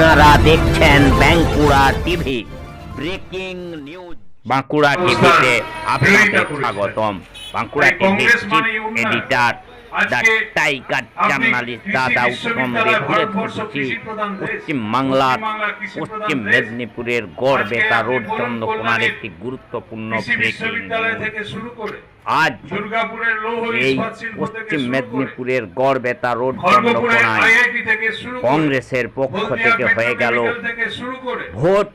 আপনারা দেখছেন Bankura TV. Breaking news. Bankura টিভিতে আপনাদের স্বাগতম। Bankura TV chief editor the tiger journalist দাদা ঘুরে ঘুরছি পশ্চিম পশ্চিম মেদিনীপুরের গড় বেতা রোড চন্দ্রকোনার একটি গুরুত্বপূর্ণ ব্রেকিং আজ এই পশ্চিম মেদিনীপুরের গড় বেতা রোড চন্দ্রকোনায় কংগ্রেসের পক্ষ থেকে হয়ে গেল ভোট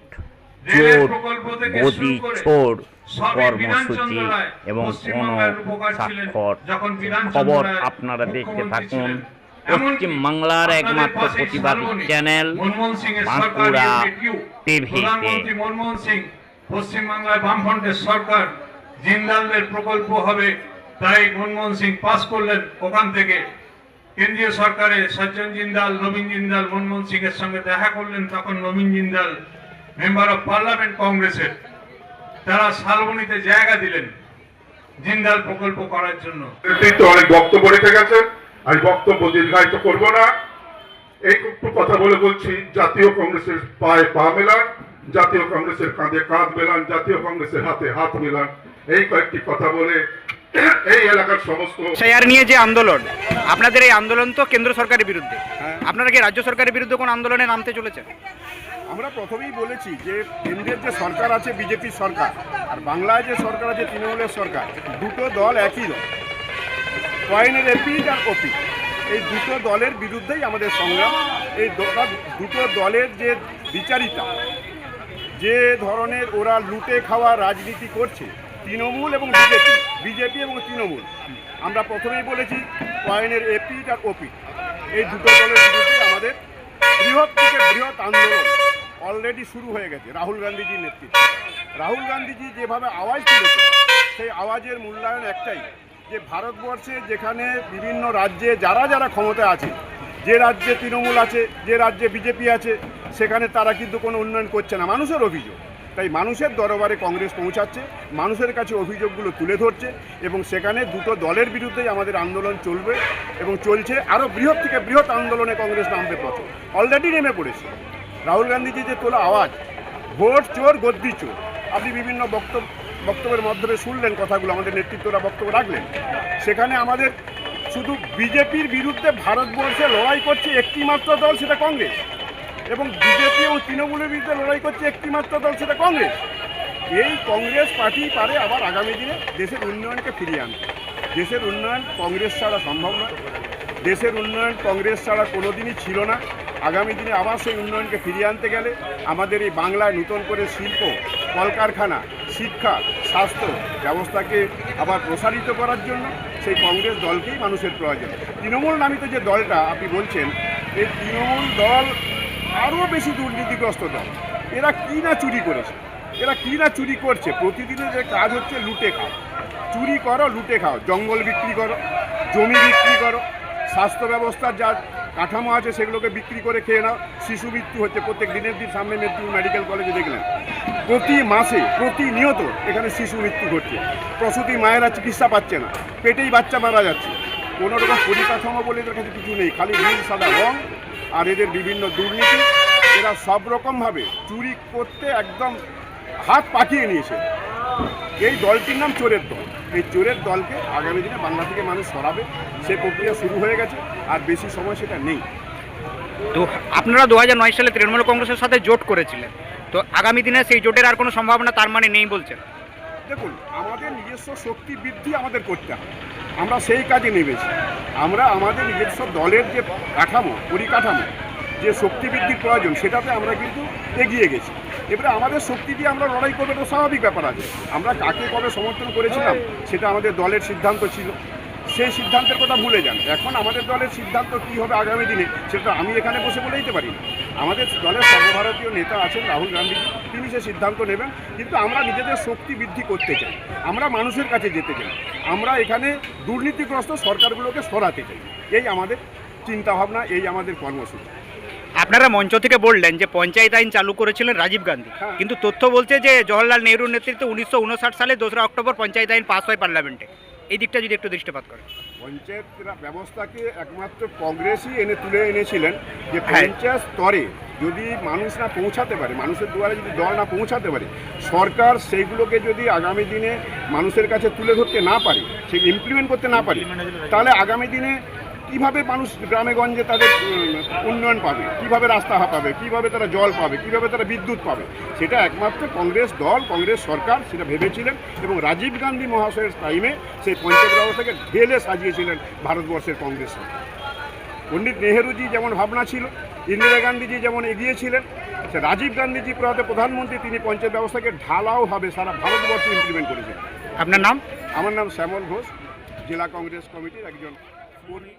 চোর গদি ছোড় কর্মসূচি এবং কোন স্বাক্ষর খবর আপনারা দেখতে থাকুন। পশ্চিম বাংলার একমাত্র প্রতিবাদী চ্যানেল সিং বাঁকুড়া টিভিতে। মনমোহন সিং পশ্চিমবাংলায় বামফ্রন্টের সরকার জিন্দালদের প্রকল্প হবে তাই মনমোহন সিং পাস করলেন ওখান থেকে। কেন্দ্রীয় সরকারে সজ্জন জিন্দাল নবীন জিন্দাল মনমোহন সিং এর সঙ্গে দেখা করলেন তখন নবীন জিন্দাল মেম্বার অফ পার্লামেন্ট কংগ্রেসের। তারা শালবনীতে জায়গা দিলেন জিন্দাল প্রকল্প করার জন্য। অনেক বক্তব্য রেখে গেছে। আমি বক্তব্য দীর্ঘায়িত করব না। এই কথা বলে বলছি জাতীয় কংগ্রেসের পায়ে পা মেলান জাতীয় কংগ্রেসের কাঁধে কাঁধ মেলান জাতীয় কংগ্রেসের হাতে হাত মেলান। এই কয়েকটি কথা বলে এই এলাকার সমস্ত এসআইআর নিয়ে যে আন্দোলন আপনাদের এই আন্দোলন তো কেন্দ্র সরকারের বিরুদ্ধে। আপনারা কি রাজ্য সরকারের বিরুদ্ধে কোন আন্দোলনে নামতে চলেছেন? আমরা প্রথমেই বলেছি যে কেন্দ্রের যে সরকার আছে, বিজেপির সরকার, আর বাংলায় যে সরকার আছে, তৃণমূলের সরকার, দুটো দল একই দল কয়েনের এপি আর ওপি। এই দুটো দলের বিরুদ্ধেই আমাদের সংগ্রাম। এই দুটো দলের যে বিচারিতা, যে ধরনের ওরা লুটে খাওয়া রাজনীতি করছে, তৃণমূল এবং বিজেপি বিজেপি এবং তৃণমূল। আমরা প্রথমেই বলেছি কয়েনের এপি আর ওপি। এই দুটো দলের বিরুদ্ধে আমাদের বৃহৎ থেকে বৃহৎ আন্দোলন। অলরেডি শুরু হয়ে গেছে, রাহুল গান্ধীজির নেতৃত্বে। রাহুল গান্ধীজি যেভাবে আওয়াজ তুলেছে, সেই আওয়াজের মূল্যায়ন একটাই, যে ভারতবর্ষে যেখানে বিভিন্ন রাজ্যে যারা যারা ক্ষমতা আছে, যে রাজ্যে তৃণমূল আছে, যে রাজ্যে বিজেপি আছে, সেখানে তারা কিন্তু কোনো উন্নয়ন করছে না। মানুষের অভিযোগ, তাই মানুষের দরবারে কংগ্রেস পৌঁছাচ্ছে, মানুষের কাছে অভিযোগগুলো তুলে ধরছে এবং সেখানে দুটো দলের বিরুদ্ধেই আমাদের আন্দোলন চলবে এবং চলছে। আরও বৃহৎ থেকে বৃহৎ আন্দোলনে কংগ্রেস নামবে পথে অলরেডি নেমে পড়েছে। রাহুল গান্ধীজি যে তোলা আওয়াজ, ভোট চোর, গদ্দি চোর, আপনি বিভিন্ন বক্তব্য, বক্তব্যের মাধ্যমে শুনলেন কথাগুলো, আমাদের নেতৃত্বরা বক্তব্য রাখলেন। সেখানে আমাদের শুধু বিজেপির বিরুদ্ধে ভারতবর্ষে লড়াই করছে একটি মাত্র দল, সেটা কংগ্রেস। এবং বিজেপি এবং তৃণমূলের বিরুদ্ধে লড়াই করছে একটি মাত্র দল, সেটা কংগ্রেস। এই কংগ্রেস পার্টি পারে আবার আগামী দিনে দেশের উন্নয়নকে ফিরিয়ে আনতে। দেশের উন্নয়ন কংগ্রেস ছাড়া সম্ভব নয়। দেশের উন্নয়ন কংগ্রেস ছাড়া কোনোদিনই ছিল না। আগামী দিনে আবার সেই উন্নয়নকে ফিরিয়ে আনতে গেলে আমাদের এই বাংলায় নতুন করে শিল্প, কলকারখানা, শিক্ষা, স্বাস্থ্য ব্যবস্থাকে আবার প্রসারিত করার জন্য সেই কংগ্রেস দলকেই মানুষের প্রয়োজন। তৃণমূল নামিত যে দলটা আপনি বলছেন, এই তৃণমূল দল আরও বেশি দুর্নীতিগ্রস্ত দল। এরা কী না চুরি করেছে? এরা কী না চুরি করছে? প্রতিদিনের যে কাজ হচ্ছে লুটে খাও চুরি করো, লুটে খাও। জঙ্গল বিক্রি করো, জমি বিক্রি করো। স্বাস্থ্য ব্যবস্থার যা কাঠামো আছে সেগুলোকে বিক্রি করে খেয়ে নাও। শিশু মৃত্যু হচ্ছে প্রত্যেক দিনের দিন সামনে মেদিনীপুর মেডিকেল কলেজে দেখলেন। প্রতি মাসে, প্রতিনিয়ত এখানে শিশু মৃত্যু ঘটছে। প্রসূতি মায়েরা চিকিৎসা পাচ্ছে না। পেটেই বাচ্চা মারা যাচ্ছে। কোনো রকম পরিকাঠামো বলে এদের কাছে কিছু নেই। খালি নীল, সাদা রং আর এদের বিভিন্ন দুর্নীতি। এরা সব রকমভাবে চুরি করতে একদম হাত পাকিয়ে নিয়েছে। এই দলটির নাম চোরের দল। এই চোরের দলকে আগামী দিনে বাংলা থেকে মানুষ সরাবে সে প্রক্রিয়া শুরু হয়ে গেছে আর বেশি সময় সেটা নেই। তো আপনারা দু নয় সালে তৃণমূল কংগ্রেসের সাথে জোট করেছিলেন। তো আগামী দিনে সেই জোটের আর কোনো সম্ভাবনা তার মানে নেই বলছেন? দেখুন আমাদের নিজস্ব শক্তি বৃদ্ধি আমাদের করতে হবে। আমরা সেই কাজে নেমেছি। আমরা আমাদের নিজস্ব দলের যে কাঠামো পরিকাঠামো যে শক্তি বৃদ্ধির প্রয়োজন সেটাতে আমরা কিন্তু এগিয়ে গেছি। এবারে আমাদের শক্তি দিয়ে আমরা লড়াই করব তো স্বাভাবিক ব্যাপার আছে। আমরা কাকে কবে সমর্থন করেছিলাম, সেটা আমাদের দলের সিদ্ধান্ত ছিল। সেই সিদ্ধান্তের কথা ভুলে যান। এখন আমাদের দলের সিদ্ধান্ত কী হবে আগামী দিনে, সেটা আমি এখানে বসে বলে দিতে পারি না। আমাদের দলের সর্বভারতীয় নেতা আছেন রাহুল গান্ধী, তিনি সে সিদ্ধান্ত নেবেন, কিন্তু আমরা নিজেদের শক্তি বৃদ্ধি করতে চাই। আমরা মানুষের কাছে যেতে চাই। আমরা এখানে দুর্নীতিগ্রস্ত সরকারগুলোকে সরাতে চাই। এই আমাদের চিন্তাভাবনা, এই আমাদের কর্মসূচি। আপনারা মঞ্চ থেকে বললেন যে পঞ্চায়েত আইন চালু করেছিলেন রাজীব গান্ধী হ্যাঁ। কিন্তু তথ্য বলছে যে জওহরলাল নেহরুর নেতৃত্বে উনিশশো উনষাট সালে দোসরা অক্টোবর পঞ্চায়েত আইন পাস হয় পার্লামেন্টে এই দিকটা যদি একটু দৃষ্টিপাত করেন পঞ্চায়েত ব্যবস্থাকে একমাত্র কংগ্রেসই এনে তুলে এনেছিলেন যে হ্যাঁ। পঞ্চায়েত স্তরে যদি মানুষ না পৌঁছাতে পারে মানুষের দুয়ারে যদি দল না পৌঁছাতে পারে সরকার সেইগুলোকে যদি আগামী দিনে মানুষের কাছে তুলে ধরতে না পারে সে ইমপ্লিমেন্ট করতে না পারে তাহলে আগামী দিনে কীভাবে মানুষ গ্রামে গঞ্জে তাদের উন্নয়ন পাবে? কীভাবে রাস্তা পাবে কীভাবে তারা জল পাবে? কীভাবে তারা বিদ্যুৎ পাবে? সেটা একমাত্র কংগ্রেস দল কংগ্রেস সরকার সেটা ভেবেছিলেন এবং রাজীব গান্ধী মহাশয়ের টাইমে সেই পঞ্চায়েত ব্যবস্থাকে ঢেলে সাজিয়েছিলেন ভারতবর্ষের কংগ্রেস সরকার। পণ্ডিত নেহেরুজি যেমন ভাবনা ছিল ইন্দিরা গান্ধীজি যেমন এগিয়েছিলেন সে রাজীব গান্ধীজি প্রয়াত প্রধানমন্ত্রী তিনি পঞ্চায়েত ব্যবস্থাকে ঢালাও হবে সারা ভারতবর্ষে ইমপ্লিমেন্ট করেছেন। আপনার নাম? আমার নাম শ্যামল ঘোষ জেলা কংগ্রেস কমিটির একজন কর্মী।